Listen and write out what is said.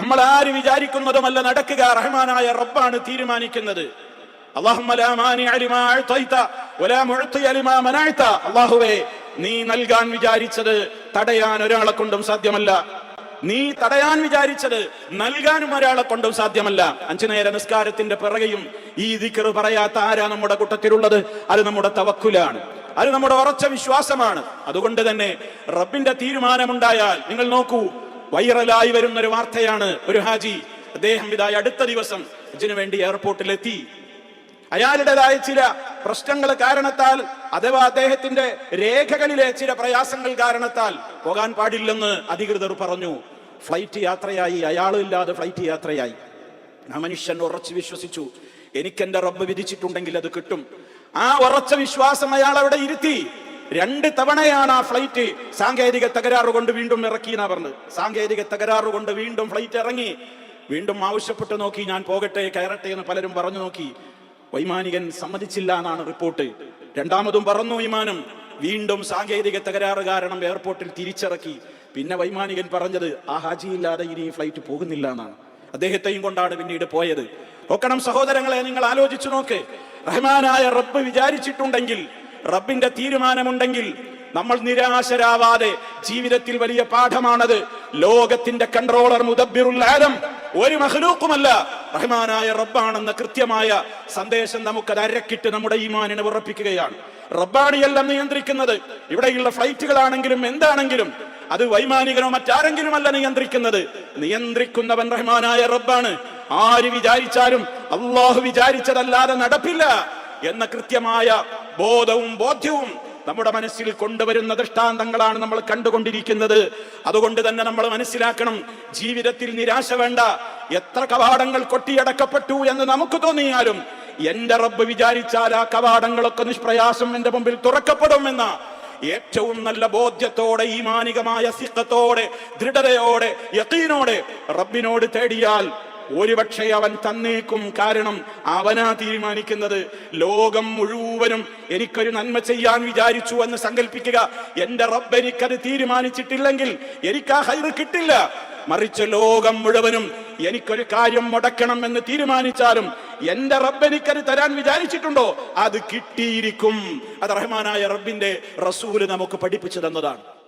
നമ്മൾ ആര് വിചാരിക്കുന്നതുമല്ല നടക്കുക. റഹ്മാനായ റബ്ബാണ് തീരുമാനിക്കുന്നത്. അല്ലാഹുവേ നീ നൽകാൻ വിചാരിച്ചത് തടയാൻ ഒരാളെ കൊണ്ടും സാധ്യമല്ല. നീ തടയാൻ വിചാരിച്ചത് നൽകാനും ഒരാളെ കൊണ്ടും സാധ്യമല്ല. അഞ്ചു നേര നിസ്കാരത്തിന്റെ പിറകെയും ഈ ദിക്കർ പറയാത്ത ആരാ നമ്മുടെ കൂട്ടത്തിലുള്ളത്? അത് നമ്മുടെ തവക്കുലാണ്. അത് നമ്മുടെ ഉറച്ച വിശ്വാസമാണ്. അതുകൊണ്ട് തന്നെ റബ്ബിന്റെ തീരുമാനമുണ്ടായാൽ നിങ്ങൾ നോക്കൂ വൈറലായി വരുന്ന ഒരു വാർത്തയാണ് ഒരു ഹാജി അദ്ദേഹം ഇതായി അടുത്ത ദിവസം ഇതിനു വേണ്ടി എയർപോർട്ടിലെത്തി. അയാളുടേതായ ചില പ്രശ്നങ്ങൾ കാരണത്താൽ അഥവാ അദ്ദേഹത്തിന്റെ രേഖകളിലെ ചില പ്രയാസങ്ങൾ കാരണത്താൽ പോകാൻ പാടില്ലെന്ന് അധികൃതർ പറഞ്ഞു. ഫ്ലൈറ്റ് യാത്രയായി അയാളില്ലാതെ ഫ്ലൈറ്റ് യാത്രയായി. ആ മനുഷ്യൻ ഉറച്ചു വിശ്വസിച്ചു. എനിക്കെന്റെ റബ്ബ് വിധിച്ചിട്ടുണ്ടെങ്കിൽ അത് കിട്ടും. ആ ഉറച്ച വിശ്വാസം അയാൾ അവിടെ ഇരുത്തി. രണ്ട് തവണയാണ് ആ ഫ്ലൈറ്റ് സാങ്കേതിക തകരാറ് കൊണ്ട് വീണ്ടും ഇറക്കി എന്നാ പറഞ്ഞത്. സാങ്കേതിക തകരാറ് കൊണ്ട് വീണ്ടും ഫ്ലൈറ്റ് ഇറങ്ങി. വീണ്ടും ആവശ്യപ്പെട്ട് നോക്കി ഞാൻ പോകട്ടെ കയറട്ടെ എന്ന് പലരും പറഞ്ഞു നോക്കി. വൈമാനികൻ സമ്മതിച്ചില്ല എന്നാണ് റിപ്പോർട്ട്. രണ്ടാമതും പറന്നു വിമാനം വീണ്ടും സാങ്കേതിക തകരാറ് കാരണം എയർപോർട്ടിൽ തിരിച്ചിറക്കി. പിന്നെ വൈമാനികൻ പറഞ്ഞത് ആ ഹാജിയില്ലാതെ ഇനി ഈ ഫ്ലൈറ്റ് പോകുന്നില്ല എന്നാണ്. അദ്ദേഹത്തെയും കൊണ്ടാണ് പിന്നീട് പോയത്. നോക്കണം സഹോദരങ്ങളെ നിങ്ങൾ ആലോചിച്ചു നോക്ക്. റഹ്മാനായ റബ്ബ് വിചാരിച്ചിട്ടുണ്ടെങ്കിൽ റബ്ബിന്റെ തീരുമാനമുണ്ടെങ്കിൽ നമ്മൾ നിരാശരാവാതെ ജീവിതത്തിൽ വലിയ പാഠമാണത്. ലോകത്തിന്റെ കൺട്രോളർ മുദബിറുൽ ആലം ഒരു മഹലൂക്കുമല്ല റഹ്മാനായ റബ്ബാണെന്ന കൃത്യമായ സന്ദേശം നമുക്കത് അരക്കിട്ട് നമ്മുടെ ഈമാനിനെ ഉറപ്പിക്കുകയാണ്. റബ്ബാണ് എല്ലാം നിയന്ത്രിക്കുന്നത് ഇവിടെയുള്ള ഫ്ലൈറ്റുകളാണെങ്കിലും എന്താണെങ്കിലും അത് വൈമാനികനോ മറ്റാരെങ്കിലും അല്ല നിയന്ത്രിക്കുന്നത്. നിയന്ത്രിക്കുന്നവൻ റഹ്മാനായ റബ്ബാണ്. ആര് വിചാരിച്ചാലും അള്ളാഹു വിചാരിച്ചതല്ലാതെ നടപ്പില്ല. എന്ന കൃത്യമായ ബോധവും ബോധ്യവും നമ്മുടെ മനസ്സിൽ കൊണ്ടുവരുന്ന ദൃഷ്ടാന്തങ്ങളാണ് നമ്മൾ കണ്ടുകൊണ്ടിരിക്കുന്നത്. അതുകൊണ്ട് തന്നെ നമ്മൾ മനസ്സിലാക്കണം ജീവിതത്തിൽ നിരാശ വേണ്ട എത്ര കവാടങ്ങൾ കൊട്ടിയടക്കപ്പെട്ടു എന്ന് നമുക്ക് തോന്നിയാലും എന്റെ റബ്ബ് വിചാരിച്ചാൽ ആ കവാടങ്ങളൊക്കെ നിഷ്പ്രയാസം എന്റെ മുമ്പിൽ തുറക്കപ്പെടുമെന്ന ഏറ്റവും നല്ല ബോധ്യത്തോടെ ഈമാനികമായ സിഖത്തോടെ ദൃഢതയോടെ യക്കീനോടെ റബ്ബിനോട് തേടിയാൽ ഒരുപക്ഷെ അവൻ തന്നേക്കും കാരണം അവനാ തീരുമാനിക്കുന്നത്. ലോകം മുഴുവനും എനിക്കൊരു നന്മ ചെയ്യാൻ വിചാരിച്ചു എന്ന് സങ്കല്പിക്കുക എന്റെ റബ്ബ് എനിക്കത് തീരുമാനിച്ചിട്ടില്ലെങ്കിൽ എനിക്ക് ആ ഹൈറ് കിട്ടില്ല. മറിച്ച് ലോകം മുഴുവനും എനിക്കൊരു കാര്യം മുടക്കണം എന്ന് തീരുമാനിച്ചാലും എന്റെ റബ്ബ് എനിക്കത് തരാൻ വിചാരിച്ചിട്ടുണ്ടോ? അത് കിട്ടിയിരിക്കും. അത് റഹ്മാനായ റബ്ബിന്റെ റസൂൽ നമുക്ക് പഠിപ്പിച്ചു തന്നതാണ്.